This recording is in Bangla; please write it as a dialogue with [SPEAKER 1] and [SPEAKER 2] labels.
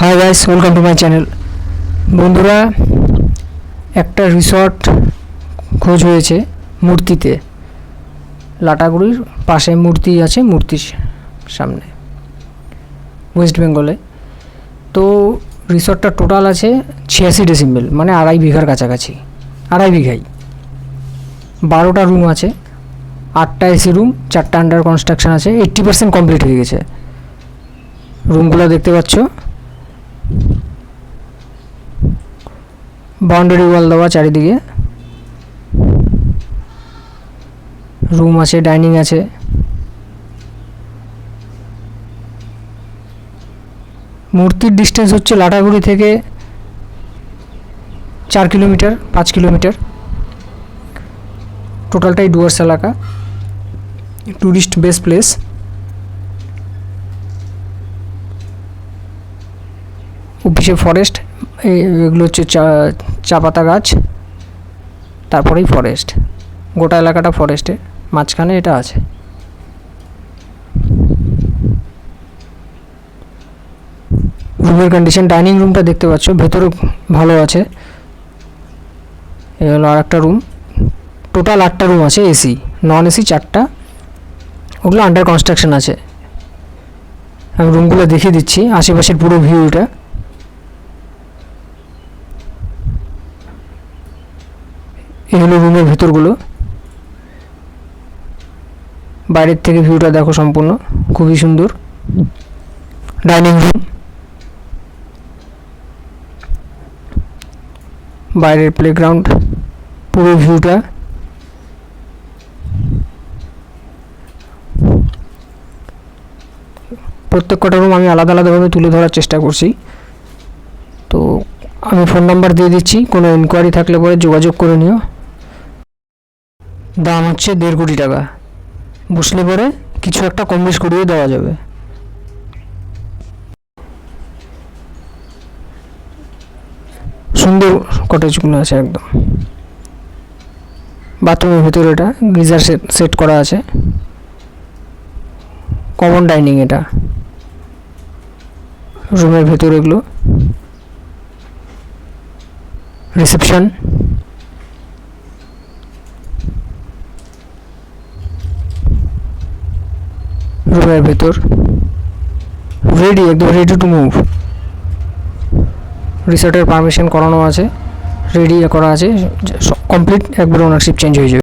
[SPEAKER 1] Hi guys welcome to my channel বন্ধুরা, একটা রিসর্ট খোঁজ হয়েছে মূর্তিতে। লাটাগুড়ির পাশে মূর্তি আছে, মূর্তির সামনে ওয়েস্ট বেঙ্গলে তো রিসর্টটা টোটাল আছে ছিয়াশি ডেসিমেল মানে আড়াই বিঘার কাছাকাছি, আড়াই বিঘাই। বারোটা রুম আছে, আটটা এসি রুম চারটা আন্ডার কনস্ট্রাকশন আছে এইট্টি পার্সেন্ট কমপ্লিট হয়ে গেছে। রুমগুলো দেখতে পাচ্ছ বাউন্ডারি ওয়াল দেওয়া চারিদিকে। রুম আছে, ডাইনিং আছে। মূর্তির ডিস্টেন্স হচ্ছে লাটাগুড়ি থেকে চার কিলোমিটার, পাঁচ কিলোমিটার। টোটালটাই ডুয়ার্স এলাকা। Tourist base place. অফিসে ফরেস্ট। এগুলো হচ্ছে চা চা পাতা গাছ, তারপরেই ফরেস্ট গোটা এলাকাটা ফরেস্টে মাঝখানে এটা আছে। রুমের কন্ডিশন ডাইনিং রুমটা দেখতে পাচ্ছ, ভেতরে ভালো আছে। এ হলো আর একটা রুম টোটাল আটটা রুম আছে এসি নন এসি চারটা। ওগুলো আন্ডার কনস্ট্রাকশন আছে। আমি রুমগুলো দেখিয়ে দিচ্ছি, আশেপাশের পুরো ভিউটা এই হলো রুমের ভেতরগুলো। বাইরের থেকে ভিউটা দেখো সম্পূর্ণ, খুবই সুন্দর। ডাইনিং রুম বাইরের প্লেগ্রাউন্ড পুরো ভিউটা প্রত্যেক কটা রুম আমি আলাদা আলাদাভাবে তুলে ধরার চেষ্টা করছি। তো আমি ফোন নাম্বার দিয়ে দিচ্ছি, কোনো ইনকোয়ারি থাকলে পরে যোগাযোগ করে নিও। দাম হচ্ছে দেড় কোটি টাকা। বসলে পরে কিছু একটা কম বেশ করিয়ে দেওয়া যাবে। সুন্দর কটেজগুলো আছে একদম। বাথরুমের ভেতরে এটা, গিজার সেট করা আছে। কমন ডাইনিং এটা। রুমের ভেতরে এগুলো। রিসেপশন রুমের ভেতর। রেডি একদম রেডি টু মুভ রিসর্টের পারমিশন করানো আছে। রেডি করা আছে। কমপ্লিট একবার ওনারশিপ চেঞ্জ হয়ে যাবে।